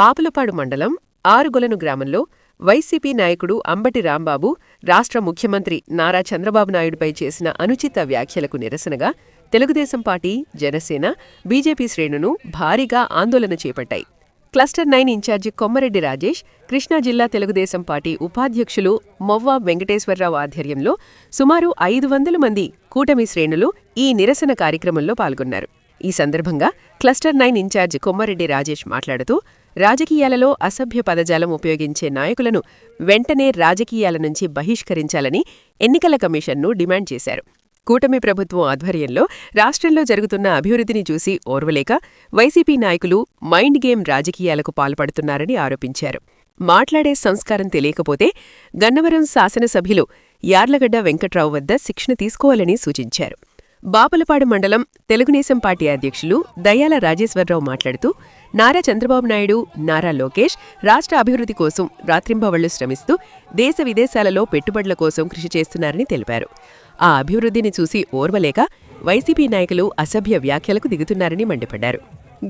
బాపులపాడు మండలం ఆరుగొలను గ్రామంలో వైసీపీ నాయకుడు అంబటి రాంబాబు రాష్ట్ర ముఖ్యమంత్రి నారా చంద్రబాబు నాయుడుపై చేసిన అనుచిత వ్యాఖ్యలకు నిరసనగా తెలుగుదేశం పార్టీ జనసేన బీజేపీ శ్రేణును భారీగా ఆందోళన చేపట్టాయి. Cluster nine incharge Kommareddy Rajesh Krishna జిల్లా తెలుగుదేశం పార్టీ ఉపాధ్యక్షులు మొవ్వా వెంకటేశ్వరరావు ఆధ్వర్యంలో సుమారు ఐదు వందల మంది కూటమి శ్రేణులు ఈ నిరసన కార్యక్రమంలో పాల్గొన్నారు. ఈ సందర్భంగా cluster nine incharge Kommareddy Rajesh మాట్లాడుతూ రాజకీయాలలో అసభ్య పదజాలం ఉపయోగించే నాయకులను వెంటనే రాజకీయాల నుంచి బహిష్కరించాలని ఎన్నికల కమిషన్ను డిమాండ్ చేశారు. కూటమి ప్రభుత్వం ఆధ్వర్యంలో రాష్ట్రంలో జరుగుతున్న అభివృద్ధిని చూసి ఓర్వలేక వైసీపీ నాయకులు మైండ్ గేమ్ రాజకీయాలకు పాల్పడుతున్నారని ఆరోపించారు. మాట్లాడే సంస్కారం తెలియకపోతే గన్నవరం శాసనసభ్యులు యార్లగడ్డ వెంకట్రావు వద్ద శిక్షణ తీసుకోవాలని సూచించారు. బాపలపాడు మండలం తెలుగుదేశం పార్టీ అధ్యక్షులు దయాల రాజేశ్వరరావు మాట్లాడుతూ నారా చంద్రబాబు నాయుడు నారా లోకేష్ రాష్ట్ర అభివృద్ధి కోసం రాత్రింబవళ్ళు శ్రమిస్తూ దేశ విదేశాలలో పెట్టుబడుల కోసం కృషి చేస్తున్నారని తెలిపారు. ఆ అభివృద్ధిని చూసి ఓర్వలేక వైసీపీ నాయకులు అసభ్య వ్యాఖ్యలకు దిగుతున్నారని మండిపడ్డారు.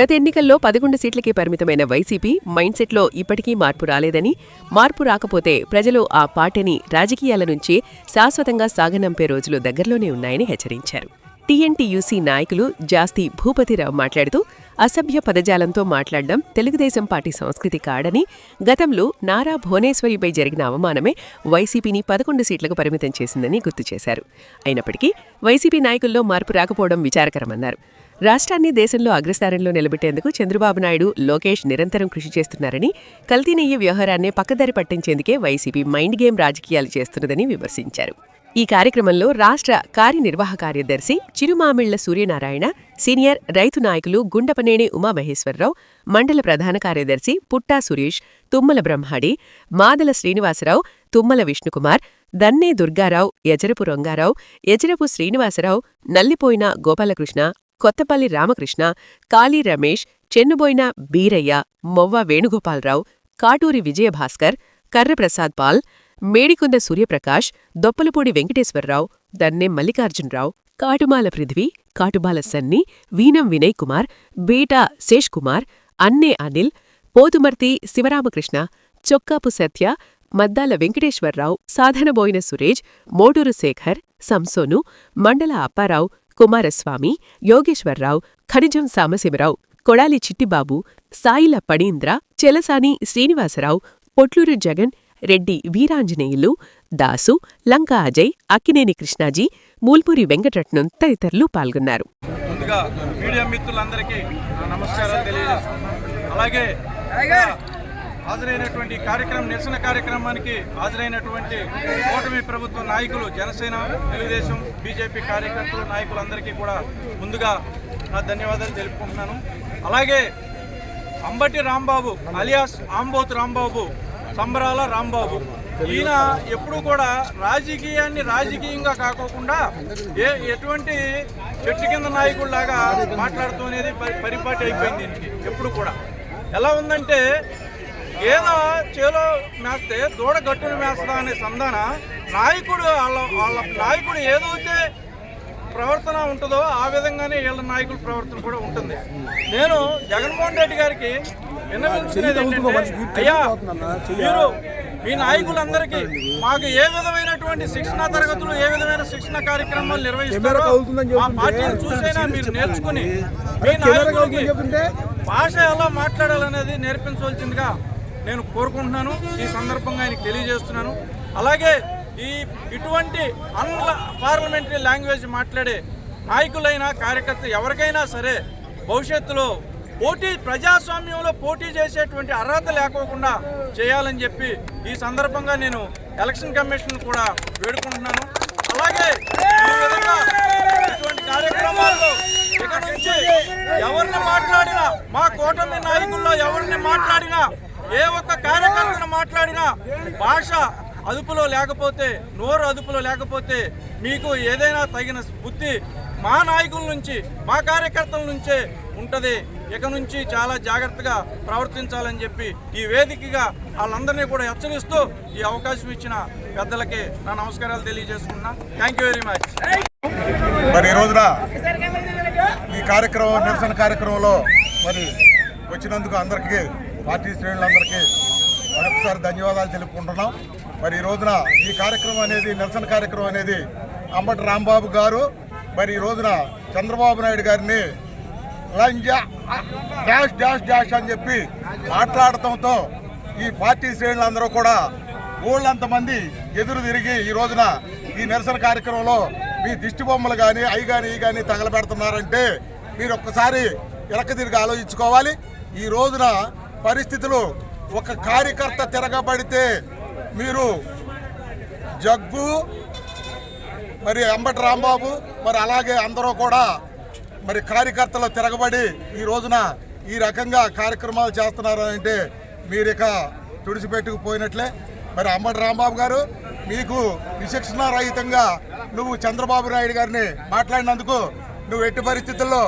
గత ఎన్నికల్లో పదకొండు సీట్లకే పరిమితమైన వైసీపీ మైండ్ సెట్లో ఇప్పటికీ మార్పు రాలేదని మార్పు రాకపోతే ప్రజలు ఆ పార్టీని రాజకీయాల నుంచి శాశ్వతంగా సాగనంపే రోజులు దగ్గరలోనే ఉన్నాయని హెచ్చరించారు. టీఎన్టీయూసీ నాయకులు జాస్తి భూపతిరావు మాట్లాడుతూ అసభ్య పదజాలంతో మాట్లాడడం తెలుగుదేశం పార్టీ సంస్కృతి కాడని గతంలో నారా భువనేశ్వరిపై జరిగిన అవమానమే వైసీపీని పదకొండు సీట్లకు పరిమితం చేసిందని గుర్తు చేశారు. అయినప్పటికీ వైసీపీ నాయకుల్లో మార్పు రాకపోవడం విచారకరమన్నారు. రాష్ట్రాన్ని దేశంలో అగ్రస్థానంలో నిలబెట్టేందుకు చంద్రబాబు నాయుడు లోకేష్ నిరంతరం కృషి చేస్తున్నారని కల్తీనెయ్యి వ్యవహారాన్ని పక్కదారి పట్టించేందుకే వైసీపీ మైండ్ గేమ్ రాజకీయాలు చేస్తున్నదని విమర్శించారు. ఈ కార్యక్రమంలో రాష్ట్ర కార్యనిర్వాహక కార్యదర్శి చిరుమామిళ్ళ సూర్యనారాయణ సీనియర్ రైతు నాయకులు గుండపనేని ఉమామహేశ్వరరావు మండల ప్రధాన కార్యదర్శి పుట్టా సురేష్ తుమ్మల బ్రహ్మాడి మాదల శ్రీనివాసరావు తుమ్మల విష్ణుకుమార్ దన్నే దుర్గారావు ఎజరపు రంగారావు ఎజరపు శ్రీనివాసరావు నల్లిపోయిన గోపాలకృష్ణ కొత్తపల్లి రామకృష్ణ కాళీ రమేష్ చెన్నుబోయిన బీరయ్య మొవ్వ వేణుగోపాలరావు కాటూరి విజయభాస్కర్ కర్రప్రసాద్ పాల్ మేడికొండ సూర్యప్రకాష్ దొప్పలపూడి వెంకటేశ్వరరావు దన్నే మల్లికార్జునరావు కాటుమాల పృథ్వీ కాటుబాల సన్ని వీనం వినయ్ కుమార్ బేటా శేష్ కుమార్ అన్నే అనిల్ పోతుమర్తి శివరామకృష్ణ చొక్కాపు సత్య మద్దాల వెంకటేశ్వరరావు సాధనబోయిన సురేజ్ మోటూరు శేఖర్ సంసోను మండల అప్పారావు కుమారస్వామి యోగేశ్వరరావు ఖనిజం సామశివరావు కొడాలి చిట్టిబాబు సాయిల పడీంద్ర చెలసాని శ్రీనివాసరావు పొట్లూరు జగన్ రెడ్డి వీరాంజనేయులు దాసు లంకా అజయ్ అక్కినేని కృష్ణాజీ మూల్పూరి వెంకటరత్నం తదితరులు పాల్గొన్నారు. ముందుగా మీడియా మిత్రులందరికీ నమస్కారాలు తెలియజేస్తున్నాను. అలాగే హాజరైనటువంటి కార్యక్రమం నిరసన కార్యక్రమానికి హాజరైనటువంటి కూటమి ప్రభుత్వ నాయకులు జనసేన తెలుగుదేశం బీజేపీ కార్యకర్తలు నాయకులందరికీ కూడా ముందుగా నా ధన్యవాదాలు తెలుపుకుంటున్నాను. అలాగే అంబటి రాంబాబు అలియాస్ ఆంబోత్ రాంబాబు సంబరాల రాంబాబు. ఈయన ఎప్పుడు కూడా రాజకీయాన్ని రాజకీయంగా కాకోకుండా ఏ ఎటువంటి చెట్టు కింద నాయకుడిలాగా మాట్లాడుతూనేది పరి- పరిపాటి అయిపోయింది దీనికి ఎప్పుడు కూడా. ఎలా ఉందంటే ఏదో చేలో మేస్తే దూడ గట్టును మేస్తా అనే సంధాన నాయకుడు వాళ్ళ వాళ్ళ నాయకుడు ఏదైతే ప్రవర్తన ఉంటుందో ఆ విధంగానే వీళ్ళ నాయకుల ప్రవర్తన కూడా ఉంటుంది. నేను జగన్మోహన్ రెడ్డి గారికి విన్నవించుకునేది ఏంటంటే, అయ్యా మీరు మీ నాయకులందరికీ మాకు ఏ విధమైనటువంటి శిక్షణ తరగతులు ఏ విధమైన శిక్షణ కార్యక్రమాలు నిర్వహిస్తారో మా పార్టీని చూసైనా మీరు నేర్చుకుని మీ నాయకులకి భాష ఎలా మాట్లాడాలనేది నేర్పించవలసిందిగా నేను కోరుకుంటున్నాను. ఈ సందర్భంగా ఆయనకు తెలియజేస్తున్నాను. అలాగే ఈ ఇటువంటి అన్ల పార్లమెంటరీ లాంగ్వేజ్ మాట్లాడే నాయకులైనా కార్యకర్త ఎవరికైనా సరే భవిష్యత్తులో పోటీ ప్రజాస్వామ్యంలో పోటీ చేసేటువంటి అర్హత లేకోకుండా చేయాలని చెప్పి ఈ సందర్భంగా నేను ఎలక్షన్ కమిషన్ కూడా వేడుకుంటున్నాను. అలాగే ఈ విధంగా ఇటువంటి కార్యక్రమాల్లో ఇక నుంచి ఎవరిని మాట్లాడినా మా కూటమి నాయకుల్లో ఎవరిని మాట్లాడినా ఏ ఒక్క కార్యకర్తను మాట్లాడినా భాష అదుపులో లేకపోతే నోరు అదుపులో లేకపోతే మీకు ఏదైనా తగిన బుద్ధి మా నాయకుల నుంచి మా కార్యకర్తల నుంచే ఉంటుంది. ఇక నుంచి చాలా జాగ్రత్తగా ప్రవర్తించాలని చెప్పి ఈ వేదికగా వాళ్ళందరినీ కూడా హెచ్చరిస్తూ ఈ అవకాశం ఇచ్చిన పెద్దలకి నా నమస్కారాలు తెలియజేసుకున్నా థ్యాంక్ యూ వెరీ మచ్ మరి ఈ రోజున ఈ కార్యక్రమం నిరసన కార్యక్రమంలో మరి వచ్చినందుకు అందరికీ పార్టీ శ్రేణులందరికీ మరొకసారి ధన్యవాదాలు తెలుపుకుంటున్నాం. మరి ఈ రోజున ఈ కార్యక్రమం అనేది నిరసన కార్యక్రమం అనేది అంబటి రాంబాబు గారు మరి ఈ రోజున చంద్రబాబు నాయుడు గారిని లంజా డాష్ డాష్ డాష్ అని చెప్పి మాట్లాడటంతో ఈ పార్టీ శ్రేణులందరూ కూడా ఊళ్ళంతమంది ఎదురు తిరిగి ఈ రోజున ఈ నిరసన కార్యక్రమంలో మీ దిష్టి బొమ్మలు కానీ అవి కానీ ఈ కానీ తగలబెడుతున్నారంటే మీరు ఒక్కసారి వెనక్కి తిరిగి ఆలోచించుకోవాలి. ఈ రోజున పరిస్థితులు ఒక కార్యకర్త తిరగబడితే మీరు జగ్గు మరి అంబటి రాంబాబు మరి అలాగే అందరూ కూడా మరి కార్యకర్తలు తిరగబడి ఈ రోజున ఈ రకంగా కార్యక్రమాలు చేస్తున్నారు అంటే మీరు ఇక తుడిచిపెట్టుకుపోయినట్లే మరి అంబటి రాంబాబు గారు మీకు విచక్షణ రహితంగా నువ్వు చంద్రబాబు నాయుడు గారిని మాట్లాడినందుకు నువ్వు ఎట్టి పరిస్థితుల్లో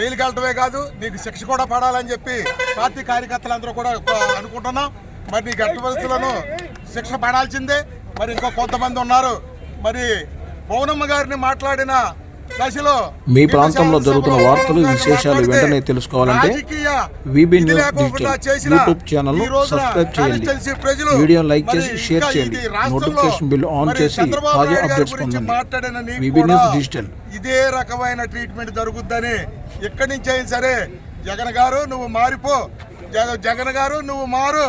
జైలుకి వెళ్ళటమే కాదు నీకు శిక్ష కూడా పడాలని చెప్పి పార్టీ కార్యకర్తలందరూ కూడా అనుకుంటున్నాం. మరి నీకు ఎట్టి పరిస్థితుల్లోనూ శిక్ష పడాల్సిందే. మరి ఇంకో కొంతమంది ఉన్నారు. మరి పౌనమ్మ గారిని మాట్లాడిన మీ ప్రాంతంలో జరుగుతున్న వార్తలు, విశేషాలు వెంటనే తెలుసుకోవాలంటే VB న్యూస్ డిజిటల్ యూట్యూబ్ ఛానల్ను సబ్స్క్రైబ్ చేయండి. వీడియోను లైక్ చేసి షేర్ చేయండి. నోటిఫికేషన్ బిల్ ఆన్ చేసి తాజా అప్డేట్స్ పొందండి. VB news digital. ఇదే రకమైన ట్రీట్మెంట్ జరుగుద్దని ఎక్కడి నుంచి అయినా సరే జగన్ గారు నువ్వు మారిపో జగ జగన్ గారు నువ్వు మారు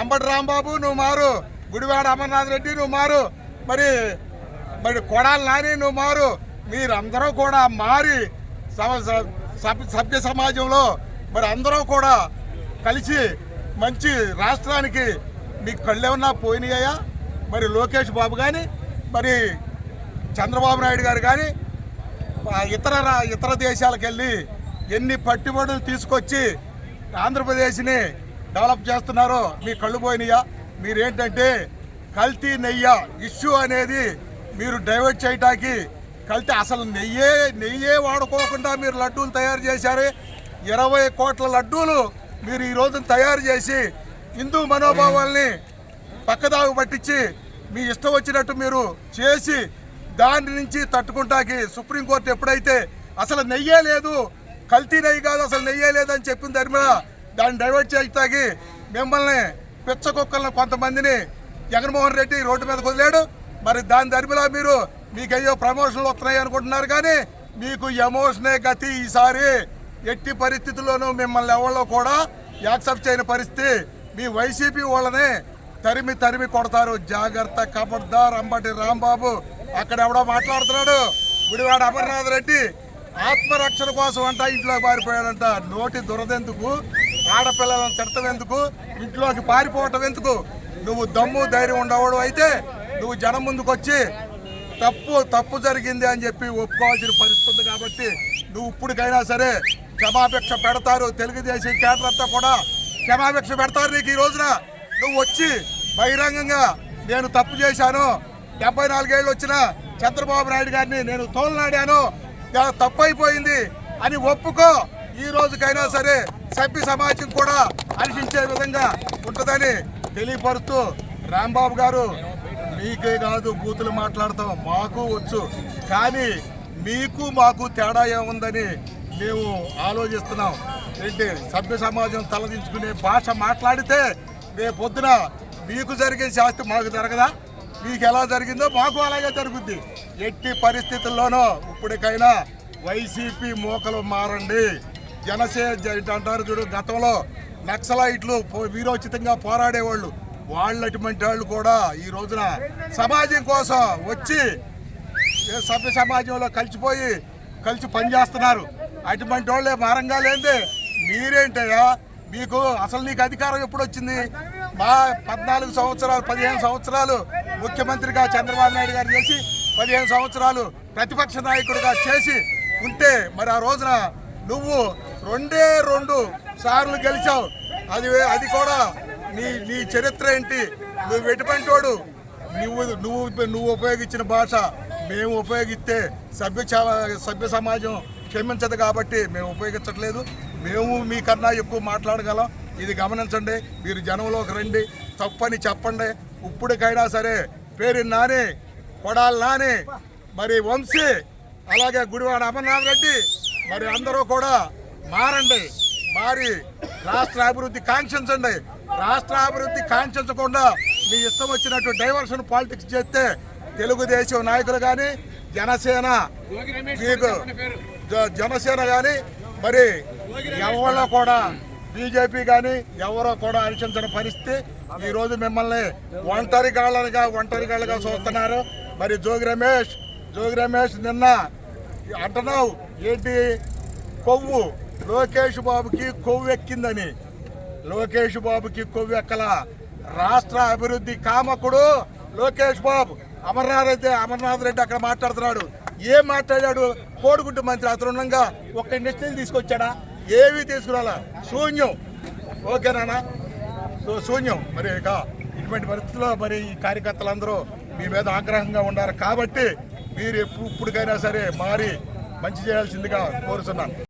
అంబటి రాంబాబు నువ్వు మారు గుడివాడ అమర్నాథ్ రెడ్డి నువ్వు మారు మరి మరి కొడాలి నాని నువ్వు మారు మీరందరూ కూడా మారి సభ్య సభ్య సమాజంలో మరి అందరూ కూడా కలిసి మంచి రాష్ట్రానికి మీకు కళ్ళేమన్నా పోయినాయా? మరి లోకేష్ బాబు కానీ మరి చంద్రబాబు నాయుడు గారు కానీ ఇతర రా- ఇతర దేశాలకు వెళ్ళి ఎన్ని పట్టుబడులు తీసుకొచ్చి ఆంధ్రప్రదేశ్ని డెవలప్ చేస్తున్నారో మీ కళ్ళు పోయినాయా? మీరేంటంటే కల్తీ నెయ్య ఇష్యూ అనేది మీరు డైవర్ట్ చేయటానికి కలితే అసలు నెయ్యే నెయ్యే వాడుకోకుండా మీరు లడ్డూలు తయారు చేశారు. ఇరవై కోట్ల లడ్డూలు మీరు ఈ రోజున తయారు చేసి హిందూ మనోభావాల్ని పక్కదాగు పట్టించి మీ ఇష్టం వచ్చినట్టు మీరు చేసి దాని నుంచి తట్టుకుంటాకి సుప్రీంకోర్టు ఎప్పుడైతే అసలు నెయ్యే లేదు కల్తీ నెయ్యి కాదు అసలు నెయ్యే లేదని చెప్పిన దాని దాన్ని డైవర్ట్ చేయటాకి మిమ్మల్ని పిచ్చ కుక్కలను కొంతమందిని జగన్మోహన్ రెడ్డి రోడ్డు మీద వదిలాడు. మరి దాని దరిమిలా మీరు మీకు అయ్యో ప్రమోషన్లు వస్తున్నాయి అనుకుంటున్నారు కానీ మీకు ఎమోషనే గతి ఈసారి. ఎట్టి పరిస్థితుల్లోనూ మిమ్మల్ని ఎవరో కూడా యాక్సెప్ట్ చేయని పరిస్థితి. మీ వైసీపీ వాళ్ళని తరిమి తరిమి కొడతారు. జాగ్రత్త కబడ్దార్ అంబటి రాంబాబు. అక్కడ ఎవడో మాట్లాడుతున్నాడు. గుడివాడ అమర్నాథ్ రెడ్డి. ఆత్మరక్షణ కోసం అంట ఇంట్లో పారిపోయాడంట. నోటి దురదెందుకు? ఆడపిల్లలను తిడతం ఎందుకు ఇంట్లోకి పారిపోవటం ఎందుకు? నువ్వు దమ్ము ధైర్యం ఉండవాడు అయితే నువ్వు జనం ముందుకు వచ్చి తప్పు తప్పు జరిగింది అని చెప్పి ఒప్పుకోవాల్సిన పరిస్థితి ఉంది కాబట్టి నువ్వు ఇప్పటికైనా సరే క్షమాపేక్ష పెడతారు. తెలుగుదేశం కేటర్ అంతా కూడా క్షమాపేక్ష పెడతారు నీకు ఈ రోజున. నువ్వు వచ్చి బహిరంగంగా నేను తప్పు చేశాను. డెబ్బై నాలుగేళ్ళు వచ్చిన చంద్రబాబు నాయుడు గారిని నేను తోలనాడాను. తప్పు అయిపోయింది అని ఒప్పుకో. ఈ రోజుకైనా సరే సభ్య సమాజం కూడా అనిపించే విధంగా ఉంటుందని తెలియపరుస్తూ రాంబాబు గారు మీకే కాదు బూతులు మాట్లాడతాం. మాకు వచ్చు. కానీ మీకు మాకు తేడా ఏముందని మేము ఆలోచిస్తున్నాం. ఏంటి? సభ్య సమాజం తలదించుకునే భాష మాట్లాడితే రేపు పొద్దున మీకు జరిగే శాస్తి మాకు జరగదా? మీకు ఎలా జరిగిందో మాకు అలాగే జరుగుద్ది. ఎట్టి పరిస్థితుల్లోనూ ఇప్పటికైనా వైసీపీ మోకలు మారండి. జనసేన అంటారు చూడు గతంలో నక్సలైట్లు పో- వీరోచితంగా పోరాడేవాళ్ళు. వాళ్ళటువంటి వాళ్ళు కూడా ఈ రోజున సమాజం కోసం వచ్చి సభ్య సమాజంలో కలిసిపోయి కలిసి పనిచేస్తున్నారు. అటువంటి వాళ్ళే భారంగా లేదే మీరేంటయ్యా? మీకు అసలు నీకు అధికారం ఎప్పుడు వచ్చింది? మా పద్నాలుగు సంవత్సరాలు పదిహేను సంవత్సరాలు ముఖ్యమంత్రిగా చంద్రబాబు నాయుడు గారు చేసి పదిహేను సంవత్సరాలు ప్రతిపక్ష నాయకుడిగా చేసి ఉంటే మరి ఆ రోజున నువ్వు రెండే రెండు సార్లు గెలిచావు. అది అది కూడా నీ నీ చరిత్ర ఏంటి? నువ్వు ఎటువంటి వాడు? నువ్వు నువ్వు నువ్వు ఉపయోగించిన భాష మేము ఉపయోగిస్తే సభ్య చ- సభ్య సమాజం క్షమించదు కాబట్టి మేము ఉపయోగించట్లేదు. మేము మీకన్నా ఎక్కువ మాట్లాడగలం. ఇది గమనించండి మీరు జనంలోకి రండి తప్పని చెప్పండి. ఇప్పటికైనా సరే పేరు నాని కొడాలి నాని మరి వంశీ అలాగే గుడివాడ అమర్నాథ్ రెడ్డి మరి అందరూ కూడా మారండి. మారి రాష్ట్ర అభివృద్ధి కాంక్షించండి. రాష్ట్ర అభివృద్ధి కాంక్షించకుండా మీ ఇష్టం వచ్చినట్టు డైవర్షన్ పాలిటిక్స్ చేస్తే తెలుగుదేశం నాయకులు కానీ జనసేన మీకు జ- జనసేన కానీ మరి ఎవరో కూడా బీజేపీ కానీ ఎవరో కూడా హర్షించని పరిస్థితి. ఈరోజు మిమ్మల్ని ఒంటరి గాళ్ళగా ఒంటరి చూస్తున్నారు. మరి జోగి రమేష్ జోగి రమేష్ నిన్న అంటున్నావు ఏంటి కొవ్వు? లోకేష్ బాబుకి కొవ్వు ఎక్కిందని లోకేష్ బాబుకి కొవ్వు ఎక్కల. రాష్ట్ర అభివృద్ధి కామకుడు లోకేష్ బాబు. అమర్నాథ్ అయితే అమర్నాథ్ రెడ్డి అక్కడ మాట్లాడుతున్నాడు. ఏం మాట్లాడాడు? కోడిగుడ్డు మంత్రి అతను ఉండగా ఒక్క తీసుకొచ్చాడా? ఏవి తీసుకురాలా? శూన్యం. ఓకేనా సో శూన్యం. మరి ఇక ఇటువంటి పరిస్థితుల్లో మరి ఈ కార్యకర్తలందరూ మీ మీద ఆగ్రహంగా ఉన్నారు కాబట్టి మీరు ఎప్పుడు ఇప్పటికైనా సరే మారి మంచి చేయాల్సిందిగా కోరుతున్నాను.